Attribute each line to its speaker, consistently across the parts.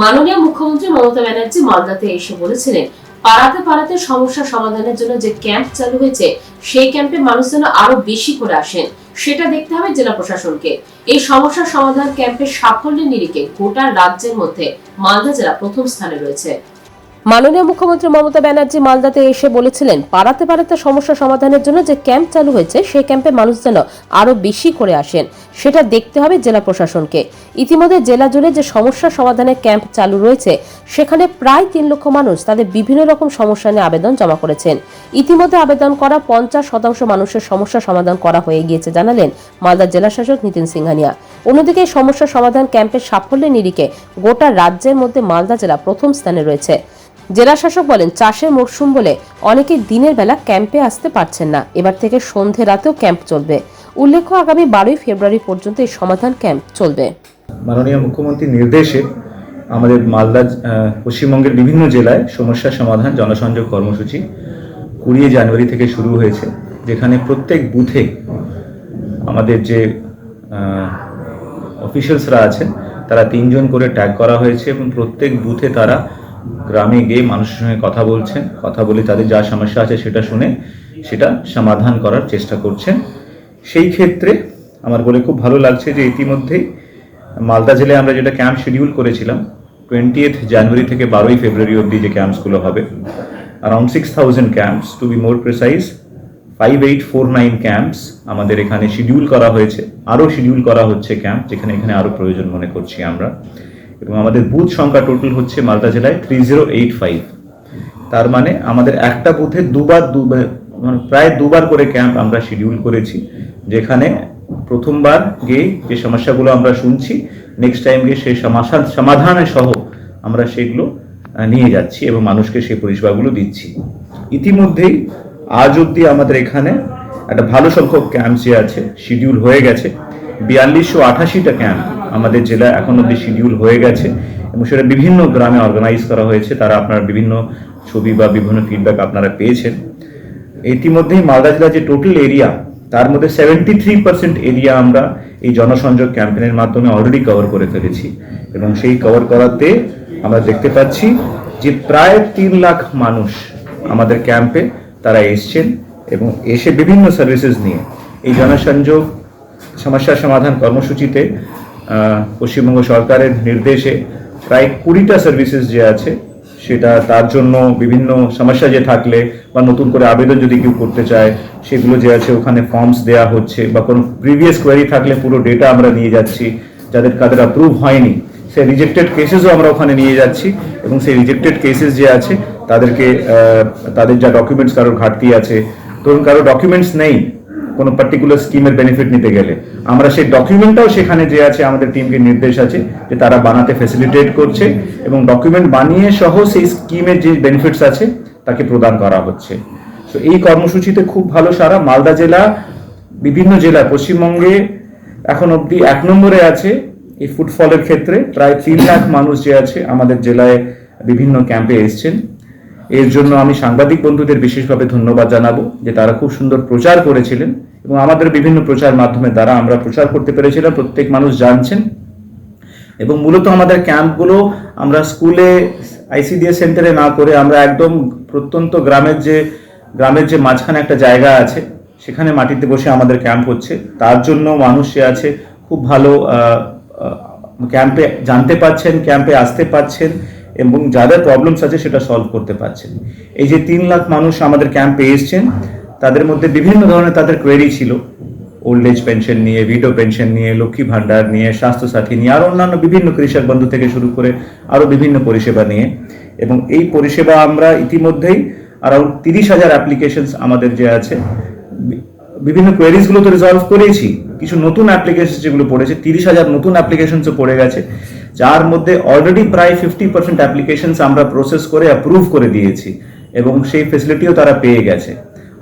Speaker 1: মাননীয় মুখ্যমন্ত্রী মমতা ব্যানার্জি মালদাতে এসে বলেছিলেন, পাড়াতে পাড়াতে সমস্যা সমাধানের জন্য যে ক্যাম্প চালু হয়েছে, সেই ক্যাম্পে মানুষ যেন আরও বেশি করে আসেন, সেটা দেখতে হবে জেলা প্রশাসনকে। এই সমস্যা সমাধান ক্যাম্পের সাফল্যের নিরিখে গোটা রাজ্যের মধ্যে মালদা জেলা প্রথম স্থানে রয়েছে। মাননীয় মুখ্যমন্ত্রী মমতা ব্যানার্জি মালদাতে এসে বলেছিলেন, পাড়াতে পাড়াতে সমস্যা সমাধানের জন্য যে ক্যাম্প চালু হয়েছে, সেই ক্যাম্পে মানুষ যেন আরও বেশি করে আসেন। সেটা দেখতে হবে জেলা প্রশাসনকে। ইতিমধ্যে জেলা জুড়ে যে সমস্যা সমাধানের ক্যাম্প চালু রয়েছে, সেখানে প্রায় তিন লক্ষ মানুষ তাদের বিভিন্ন রকম সমস্যা নিয়ে আবেদন জমা করেছেন। ইতিমধ্যে আবেদন করা পঞ্চাশ শতাংশ মানুষের সমস্যা সমাধান করা হয়ে গিয়েছে, জানালেন মালদার জেলা শাসক নিতিন সিংহানিয়া। অন্যদিকে সমস্যা সমাধান ক্যাম্পের সাফল্যের নিরিখে গোটা রাজ্যের মধ্যে মালদা জেলা প্রথম স্থানে রয়েছে। জেলা শাসক বলেন, চাষের মরশুম বলে অনেকে দিনের বেলা ক্যাম্পে আসতে পারছেন না। এবার থেকে সন্ধে রাতেও ক্যাম্প চলবে। উল্লেখ্য, আগামী বারোই ফেব্রুয়ারি পর্যন্ত এই সমাধান ক্যাম্প চলবে।
Speaker 2: মাননীয় মুখ্যমন্ত্রীর নির্দেশে আমাদের মালদা পশ্চিমবঙ্গের বিভিন্ন জেলায় সমস্যা সমাধান জনসংযোগ কর্মসূচি কুড়ি জানুয়ারি থেকে শুরু হয়েছে, যেখানে প্রত্যেক বুথে আমাদের যে অফিসিয়ালসরা আছেন, তারা তিনজন করে ট্যাগ করা হয়েছে এবং প্রত্যেক বুথে তারা গ্রামে গিয়ে মানুষের সঙ্গে কথা বলছেন, কথা বলে তাদের যা সমস্যা আছে সেটা শুনে সেটা সমাধান করার চেষ্টা করছেন। সেই ক্ষেত্রে আমার বলে খুব ভালো লাগছে যে ইতিমধ্যেই মালদা জেলায় আমরা যেটা ক্যাম্প শিডিউল করেছিলাম টোয়েন্টিয়েথ জানুয়ারি থেকে বারোই ফেব্রুয়ারি অবধি যে ক্যাম্পসগুলো হবে around six thousand camps to be more precise five eight four nine camps আমাদের এখানে শিডিউল করা হয়েছে। আরও শিডিউল করা হচ্ছে ক্যাম্প যেখানে এখানে আরও প্রয়োজন মনে করছি আমরা। এবং আমাদের বুথ সংখ্যা টোটাল হচ্ছে মালদা জেলায় থ্রি জিরো এইট ফাইভ তার মানে আমাদের একটা বুথে দুবার দুবার মানে প্রায় দুবার করে ক্যাম্প আমরা শিডিউল করেছি, যেখানে প্রথমবার গিয়ে যে সমস্যাগুলো আমরা শুনছি নেক্সট টাইম গিয়ে সেই সমাধান সমাধানের সহ আমরা সেগুলো নিয়ে যাচ্ছি এবং মানুষকে সেই পরিষেবাগুলো দিচ্ছি। ইতিমধ্যেই আজ অবধি আমাদের এখানে একটা ভালো সংখ্যক ক্যাম্প যে আছে শিডিউল হয়ে গেছে। বিয়াল্লিশশো আঠাশিটা ক্যাম্প আমাদের জেলা এখন অব্দি শিডিউল হয়ে গেছে এবং সেটা বিভিন্ন গ্রামে অর্গানাইজ করা হয়েছে। তারা আপনার বিভিন্ন ছবি বা বিভিন্ন ফিডব্যাক আপনারা পেয়েছেন। ইতিমধ্যেই মালদা জেলার যে টোটাল এরিয়া তার মধ্যে সেভেন্টি থ্রি পার্সেন্ট এরিয়া আমরা এই জনসংযোগ ক্যাম্পেনের মাধ্যমে অলরেডি কভার করে ফেলেছি। এবং সেই কভার করাতে আমরা দেখতে পাচ্ছি যে প্রায় তিন লাখ মানুষ আমাদের ক্যাম্পে তারা এসছেন এবং এসে বিভিন্ন সার্ভিসেস নিয়ে এই জনসংযোগ সমস্যা সমাধান কর্মসূচিতে পশ্চিমবঙ্গ সরকারের নির্দেশে প্রায় কুড়িটা সার্ভিসেস যে আছে, সেটা তার জন্য বিভিন্ন সমস্যা যে থাকলে বা নতুন করে আবেদন যদি কেউ করতে চায়, সেগুলো যে আছে ওখানে ফর্মস দেয়া হচ্ছে বা কোনো প্রিভিয়াস কোয়ারি থাকলে পুরো ডেটা আমরা নিয়ে যাচ্ছি, যাদের কাদের অ্যাপ্রুভ হয়নি, সেই রিজেক্টেড কেসেসও আমরা ওখানে নিয়ে যাচ্ছি এবং সেই রিজেক্টেড কেসেস যে আছে, তাদেরকে তাদের যা ডকুমেন্টস কারোর ঘাটতি আছে, ধরুন কারও ডকুমেন্টস নেই কোনো পার্টিকুলার স্কিমের বেনিফিট নিতে গেলে। আমরা সেই ডকুমেন্টটাও সেখানে যে আছে, আমাদের টিমকে নির্দেশ আছে যে তারা বানাতে ফেসিলিটেট করছে এবং ডকুমেন্ট বানিয়ে সহ সেই স্কিমের যে বেনিফিটস আছে, তাকে প্রদান করা হচ্ছে। তো এই কর্মসূচিতে খুব ভালো সারা মালদা জেলা, বিভিন্ন জেলা, পশ্চিমবঙ্গে এখন অবধি এক নম্বরে আছে এই ফুটফলের ক্ষেত্রে। প্রায় তিন লাখ মানুষ যে আছে আমাদের জেলায় বিভিন্ন ক্যাম্পে এসছেন। এর জন্য আমি সাংবাদিক বন্ধুদের বিশেষভাবে ধন্যবাদ জানাব যে তারা খুব সুন্দর প্রচার করেছিলেন এবং আমাদের বিভিন্ন প্রচার মাধ্যমে দ্বারা আমরা প্রচার করতে পেরেছিলাম, প্রত্যেক মানুষ জানছেন। এবং মূলত আমাদের ক্যাম্পগুলো আমরা স্কুলে আইসিডিএস সেন্টারে না করে আমরা একদম প্রত্যন্ত গ্রামের যে গ্রামের যে মাঝখানে একটা জায়গা আছে, সেখানে মাটিতে বসে আমাদের ক্যাম্প হচ্ছে। তার জন্য মানুষ যে আছে, খুব ভালো ক্যাম্পে জানতে পাচ্ছেন, ক্যাম্পে আসতে পাচ্ছেন। এবং যাদের প্রবলেমস আছে সেটা সলভ করতে পারছেন। এই যে তিন লাখ মানুষ আমাদের ক্যাম্পে এসছেন, তাদের মধ্যে বিভিন্ন ধরনের তাদের কোয়েরি ছিল। ওল্ড এজ পেনশন নিয়ে ভিডো পেনশন নিয়ে, লক্ষ্মী ভান্ডার নিয়ে, স্বাস্থ্যসাথী নিয়ে, আর অন্যান্য বিভিন্ন কৃষক বন্ধু থেকে শুরু করে আরও বিভিন্ন পরিষেবা নিয়ে। এবং এই পরিষেবা আমরা ইতিমধ্যেই আরাউন্ড তিরিশ হাজার অ্যাপ্লিকেশনস আমাদের যে আছে, বিভিন্ন কোয়েরিজগুলো তো রিজলভ করেছি। কিছু নতুন অ্যাপ্লিকেশন যেগুলো পড়েছে, তিরিশ হাজার নতুন অ্যাপ্লিকেশনসও পড়ে গেছে। যার মধ্যে অলরেডি প্রায় ফিফটি পার্সেন্ট অ্যাপ্লিকেশনস আমরা প্রসেস করে অ্যাপ্রুভ করে দিয়েছি এবং সেই ফেসিলিটিও তারা পেয়ে গেছে।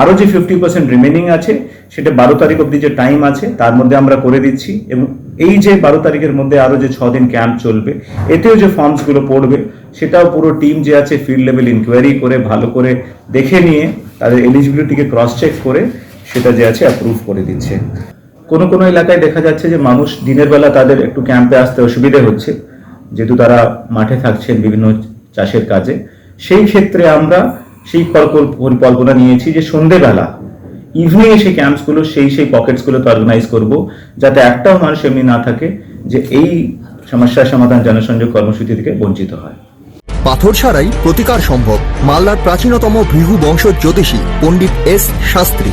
Speaker 2: আরও যে ফিফটি পার্সেন্ট রিমেনিং আছে, সেটা বারো তারিখ অবধি যে টাইম আছে, তার মধ্যে আমরা করে দিচ্ছি এবং এই যে বারো তারিখের মধ্যে আরও যে ছ দিন ক্যাম্প চলবে, এতেও যে ফর্মসগুলো পড়বে, সেটাও পুরো টিম যে আছে ফিল্ড লেভেল ইনকোয়ারি করে, ভালো করে দেখে নিয়ে তাদের এলিজিবিলিটিকে ক্রস চেক করে সেটা যে আছে অ্যাপ্রুভ করে দিচ্ছে। কোনো কোনো এলাকায় দেখা যাচ্ছে যে মানুষ দিনের বেলা তাদের একটু ক্যাম্পে আসতে অসুবিধে হচ্ছে, যেহেতু তারা মাঠে থাকছেন বিভিন্ন চাষের কাজে। সেই ক্ষেত্রে আমরা সেই পরিকল্পনা নিয়েছি যে সন্ধেবেলা ইভিনিং এ সেই ক্যাম্পসগুলো সেই সেই পকেটসগুলোতে অর্গানাইজ করব, যাতে একটাও মানুষ এমনি না থাকে যে এই সমস্যার সমাধান জনসংযোগ কর্মসূচি থেকে বঞ্চিত হয়।
Speaker 3: পাথর ছাড়াই প্রতিকার সম্ভব মালদার প্রাচীনতম ভৃহু বংশ জ্যোতিষী পণ্ডিত এস শাস্ত্রী।